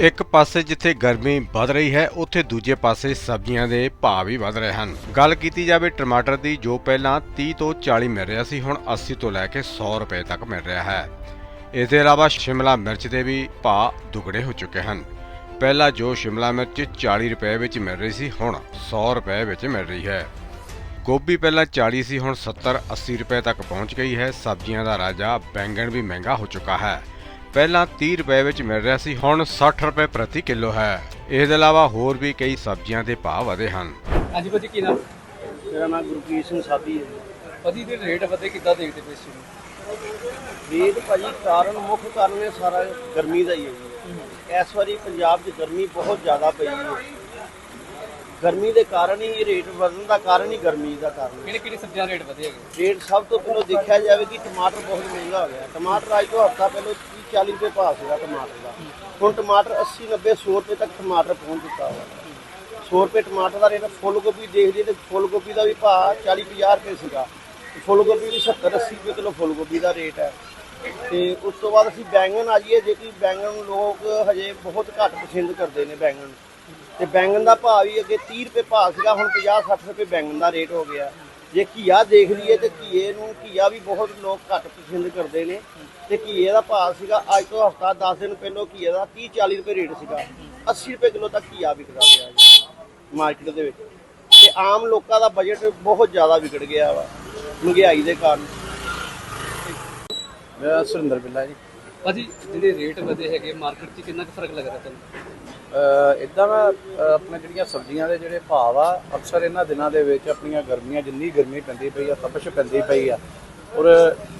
ਇੱਕ ਪਾਸੇ ਜਿੱਥੇ ਗਰਮੀ ਵੱਧ ਰਹੀ ਹੈ, ਉੱਥੇ ਦੂਜੇ ਪਾਸੇ ਸਬਜ਼ੀਆਂ ਦੇ ਭਾਅ ਵੀ ਵੱਧ ਰਹੇ ਹਨ। ਗੱਲ ਕੀਤੀ ਜਾਵੇ ਟਮਾਟਰ ਦੀ, ਜੋ ਪਹਿਲਾਂ 30 ਤੋਂ 40 ਮਿਲ ਰਿਹਾ ਸੀ, ਹੁਣ 80 ਤੋਂ ਲੈ ਕੇ 100 ਰੁਪਏ ਤੱਕ ਮਿਲ ਰਿਹਾ ਹੈ। ਇਸ ਦੇ ਇਲਾਵਾ ਸ਼ਿਮਲਾ ਮਿਰਚ ਦੇ ਵੀ ਭਾਅ ਦੁੱਗਣੇ ਹੋ ਚੁੱਕੇ ਹਨ। ਪਹਿਲਾਂ ਜੋ ਸ਼ਿਮਲਾ ਮਿਰਚ 40 ਰੁਪਏ ਵਿੱਚ ਮਿਲ ਰਹੀ ਸੀ, ਹੁਣ 100 ਰੁਪਏ ਵਿੱਚ ਮਿਲ ਰਹੀ ਹੈ। ਗੋਭੀ ਪਹਿਲਾਂ 40 ਸੀ, ਹੁਣ 70 80 ਰੁਪਏ ਤੱਕ ਪਹੁੰਚ ਗਈ ਹੈ। ਸਬਜ਼ੀਆਂ ਦਾ ਰਾਜਾ ਬੈਂਗਣ ਵੀ ਮਹਿੰਗਾ ਹੋ ਚੁੱਕਾ ਹੈ। ਪਹਿਲਾਂ 30 ਰੁਪਏ ਵਿੱਚ ਮਿਲ ਰਿਹਾ ਸੀ ਹੁਣ 60 ਰੁਪਏ ਪ੍ਰਤੀ ਕਿਲੋ ਹੈ। ਇਸ ਦੇ ਇਲਾਵਾ ਹੋਰ ਵੀ ਕਈ ਸਬਜ਼ੀਆਂ ਦੇ ਭਾਅ ਵਧੇ ਹਨ। ਹਾਂਜੀ ਭਾਜੀ ਕੀ ਨਾਮ? ਮੇਰਾ ਨਾਮ ਗੁਰਪ੍ਰੀਤ ਸਿੰਘ ਸਾਧੀ ਹੈ ਜੀ। ਭਾਜੀ ਦੇ ਰੇਟ ਵਧੇ ਕਿੱਦਾਂ ਦੇਖਦੇ ਪਏ ਸੀ? ਰੇਟ ਭਾਜੀ ਕਾਰਨ ਮੁੱਖ ਕਾਰਨ ਇਹ ਸਾਰਾ ਗਰਮੀ ਦਾ ਹੀ ਹੈ ਜੀ। ਇਸ ਵਾਰੀ ਪੰਜਾਬ 'ਚ ਗਰਮੀ ਬਹੁਤ ਜ਼ਿਆਦਾ ਪਈ ਹੈ ਗਰਮੀ ਦੇ ਕਾਰਨ ਹੀ ਰੇਟ ਵਧਣ ਦਾ ਕਾਰਨ ਹੀ ਗਰਮੀ ਦਾ ਕਾਰਨ ਹੈ। ਕਿਹੜੇ ਕਿਹੜੇ ਸਬਜ਼ੀਆਂ ਰੇਟ ਵਧੇ ਹੈਗੇ? ਰੇਟ ਸਭ ਤੋਂ ਪਹਿਲਾਂ ਦੇਖਿਆ ਜਾਵੇ ਕਿ ਟਮਾਟਰ ਬਹੁਤ ਮਹਿੰਗਾ ਹੋ ਗਿਆ। ਟਮਾਟਰ ਅੱਜ ਤੋਂ ਹਫ਼ਤਾ ਪਹਿਲਾਂ 30 40 ਰੁਪਏ ਭਾਅ ਸੀਗਾ ਟਮਾਟਰ ਦਾ। ਹੁਣ ਟਮਾਟਰ 80 90 100 ਰੁਪਏ ਤੱਕ ਟਮਾਟਰ ਪਹੁੰਚ ਚੁੱਕਾ ਹੈ 100 ਰੁਪਏ ਟਮਾਟਰ ਦਾ ਰੇਟ ਫੁੱਲ ਗੋਭੀ ਦੇਖ ਲਈਏ ਤੇ ਫੁੱਲ ਗੋਭੀ ਦਾ ਵੀ ਭਾਅ 40 50 ਰੁਪਏ ਸੀਗਾ। ਫੁੱਲ ਗੋਭੀ ਵੀ 70 80 ਰੁਪਏ ਕਿਲੋ ਫੁੱਲ ਗੋਭੀ ਦਾ ਰੇਟ ਹੈ। ਤੇ ਉਸ ਤੋਂ ਬਾਅਦ ਅਸੀਂ ਬੈਂਗਣ ਆ ਜਾਈਏ ਜੇ ਕਿ ਬੈਂਗਣ ਲੋਕ ਹਜੇ ਬਹੁਤ ਘੱਟ ਪਸੰਦ ਕਰਦੇ ਨੇ ਬੈਂਗਣ। ਤੇ ਬੈਂਗਣ ਦਾ ਭਾਅ ਵੀ ਅੱਗੇ 30 ਰੁਪਏ ਭਾਅ ਸੀਗਾ, ਹੁਣ 50 60 ਰੁਪਏ ਬੈਂਗਣ ਦਾ ਰੇਟ ਹੋ ਗਿਆ। ਜੇ ਘੀਆ ਦੇਖ ਲਈਏ ਤੇ ਘੀਏ ਨੂੰ, ਘੀਆ ਵੀ ਬਹੁਤ ਲੋਕ ਘੱਟ ਪਸੰਦ ਕਰਦੇ ਨੇ। ਤੇ ਘੀਏ ਦਾ ਭਾਅ ਸੀਗਾ ਅੱਜ ਤੋਂ ਹਫ਼ਤਾ 10 ਦਿਨ ਪਹਿਲਾਂ ਘੀਏ ਦਾ 30 40 ਰੁਪਏ ਰੇਟ ਸੀਗਾ। 80 ਰੁਪਏ ਕਿਲੋ ਤੱਕ ਘੀਆ ਵਿਕਦਾ ਪਿਆ ਜੀ ਮਾਰਕੀਟ ਦੇ ਵਿੱਚ। ਤੇ ਆਮ ਲੋਕਾਂ ਦਾ ਬਜਟ ਬਹੁਤ ਜ਼ਿਆਦਾ ਵਿਗੜ ਗਿਆ ਵਾ, ਮਹਿੰਗਾਈ ਦੇ ਕਾਰਨ। ਮੇਰਾ ਸੁਰਿੰਦਰ ਬਿੱਲਾ ਜੀ। ਭਾਜੀ, ਜਿਹੜੇ ਰੇਟ ਵਧੇ ਹੈਗੇ ਮਾਰਕੀਟ 'ਚ ਕਿੰਨਾ ਕੁ ਫ਼ਰਕ ਲੱਗ ਰਿਹਾ ਤੁਹਾਨੂੰ? ਇਦਾਂ ਨਾ ਅਹ ਆਪਣੇ ਜਿਹੜੀਆਂ ਸਬਜ਼ੀਆਂ ਦੇ ਜਿਹੜੇ ਭਾਅ ਆ ਅਕਸਰ ਇਹਨਾਂ ਦਿਨਾਂ ਦੇ ਵਿੱਚ ਆਪਣੀਆਂ ਗਰਮੀਆਂ, ਜਿੰਨੀ ਗਰਮੀ ਪੈਂਦੀ ਪਈ ਆ, ਤਪਸ਼ ਪੈਂਦੀ ਪਈ ਆ, ਔਰ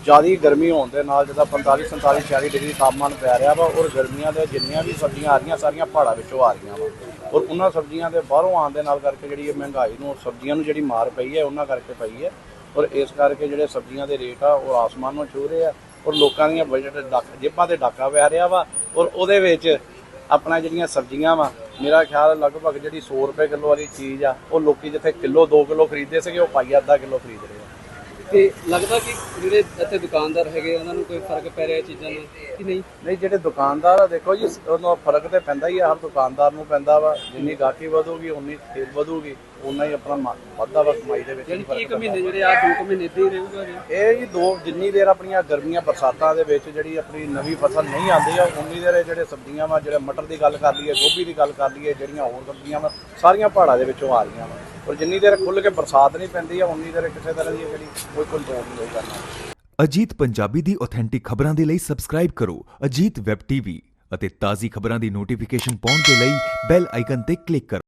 ਜਿਆਦੀ ਗਰਮੀ ਹੋਣ ਦੇ ਨਾਲ ਜਿਹਦਾ 45 47 46 ਡਿਗਰੀ ਤਾਪਮਾਨ ਪੈ ਰਿਹਾ ਵਾ, ਔਰ ਗਰਮੀਆਂ ਦੇ ਜਿੰਨੀਆਂ ਵੀ ਸਬਜ਼ੀਆਂ ਆ ਰਹੀਆਂ, ਸਾਰੀਆਂ ਪਹਾੜਾਂ ਵਿੱਚੋਂ ਆ ਰਹੀਆਂ ਵਾ। ਔਰ ਉਹਨਾਂ ਸਬਜ਼ੀਆਂ ਦੇ ਬਾਹਰੋਂ ਆਉਣ ਦੇ ਨਾਲ ਕਰਕੇ ਜਿਹੜੀ ਇਹ ਮਹਿੰਗਾਈ ਨੂੰ ਔਰ ਸਬਜ਼ੀਆਂ ਨੂੰ ਜਿਹੜੀ ਮਾਰ ਪਈ ਹੈ, ਉਹਨਾਂ ਕਰਕੇ ਪਈ ਹੈ। ਔਰ ਇਸ ਕਰਕੇ ਜਿਹੜੇ ਸਬਜ਼ੀਆਂ ਦੇ ਰੇਟ ਆ, ਉਹ ਆਸਮਾਨ ਨੂੰ ਛੂ ਰਹੇ ਆ। ਔਰ ਲੋਕਾਂ ਦੀਆਂ ਬਜਟ ਡੱਕ, ਜੇਬਾਂ ਤੇ ਡਾਕਾ ਪੈ ਰਿਹਾ ਵਾ ਔਰ ਉਹਦੇ ਵਿੱਚ ਆਪਣਾ ਜਿਹੜੀਆਂ ਸਬਜ਼ੀਆਂ ਵਾ, ਮੇਰਾ ਖਿਆਲ ਲਗਭਗ ਜਿਹੜੀ 100 ਰੁਪਏ ਕਿਲੋ ਵਾਲੀ ਚੀਜ਼ ਆ, ਉਹ ਲੋਕੀ ਜਿੱਥੇ ਕਿਲੋ 2 ਕਿਲੋ ਖਰੀਦਦੇ ਸੀਗੇ, ਉਹ ਪਾਈ ਅੱਧਾ ਕਿਲੋ ਖਰੀਦ ਰਹੇ ਆ। ਤੇ ਲੱਗਦਾ ਕਿ ਜਿਹੜੇ ਇੱਥੇ ਦੁਕਾਨਦਾਰ ਹੈਗੇ ਉਹਨਾਂ ਨੂੰ ਕੋਈ ਫ਼ਰਕ ਪੈ ਰਿਹਾ ਚੀਜ਼ਾਂ ਨਾਲ ਕਿ ਨਹੀਂ? ਨਹੀਂ ਜਿਹੜੇ ਦੁਕਾਨਦਾਰ ਆ ਦੇਖੋ ਜੀ ਉਹਨਾਂ ਫ਼ਰਕ ਤੇ ਪੈਂਦਾ ਹੀ ਆ ਹਰ ਦੁਕਾਨਦਾਰ ਨੂੰ ਪੈਂਦਾ ਵਾ ਜਿੰਨੀ ਗਾਹਕੀ ਵਧੂਗੀ ਉਨੀ ਸੇਲ ਵਧੂਗੀ ਉਨਾ ਹੀ ਆਪਣਾ ਵਾਧਾ ਵਾ ਕਮਾਈ ਦੇ ਵਿੱਚ ਯਾਨੀ ਕਿ ਇੱਕ ਮਹੀਨੇ ਜਿਹੜੇ ਆ ਦੋ ਕੁ ਮਹੀਨੇ ਇੱਦਾਂ ਹੀ ਰਹੂਗਾ ਜੀ ਇਹ ਜੀ ਦੋ ਜਿੰਨੀ ਦੇਰ ਆਪਣੀਆਂ ਗਰਮੀਆਂ ਬਰਸਾਤਾਂ ਦੇ ਵਿੱਚ ਜਿਹੜੀ ਆਪਣੀ ਨਵੀਂ ਫਸਲ ਨਹੀਂ ਆਉਂਦੀ ਆ ਉਨੀ ਦੇਰ ਇਹ ਜਿਹੜੇ ਸਬਜ਼ੀਆਂ ਵਾ ਜਿਹੜੇ ਮਟਰ ਦੀ ਗੱਲ ਕਰ ਲਈਏ ਗੋਭੀ ਦੀ ਗੱਲ ਕਰ ਲਈਏ ਜਿਹੜੀਆਂ ਹੋਰ ਸਬਜ਼ੀਆਂ ਵਾ ਸਾਰੀਆਂ ਪਹਾੜਾਂ ਦੇ ਵਿੱਚੋਂ ਆ ਰਹੀਆਂ ਵਾ। ਔਰ ਜਿੰਨੀ ਦੇਰ ਖੁੱਲ ਕੇ ਬਰਸਾਤ ਨਹੀਂ ਪੈਂਦੀ ਆ, ਉਨੀ ਦੇਰ ਕਿਸੇ ਤਰ੍ਹਾਂ ਦੀ ਜਿਹੜੀ ਕੋਈ ਕੰਟਰੋਲ ਨਹੀਂ ਕਰਨਾ। ਅਜੀਤ ਪੰਜਾਬੀ ਦੀ ਆਥੈਂਟਿਕ ਖਬਰਾਂ ਦੇ ਲਈ ਸਬਸਕ੍ਰਾਈਬ ਕਰੋ ਅਜੀਤ ਵੈਬ ਟੀਵੀ ਅਤੇ ਤਾਜ਼ੀ ਖਬਰਾਂ ਦੀ ਨੋਟੀਫਿਕੇਸ਼ਨ ਪਾਉਣ ਦੇ ਲਈ ਬੈਲ ਆਈਕਨ ਤੇ ਕਲਿੱਕ ਕਰੋ।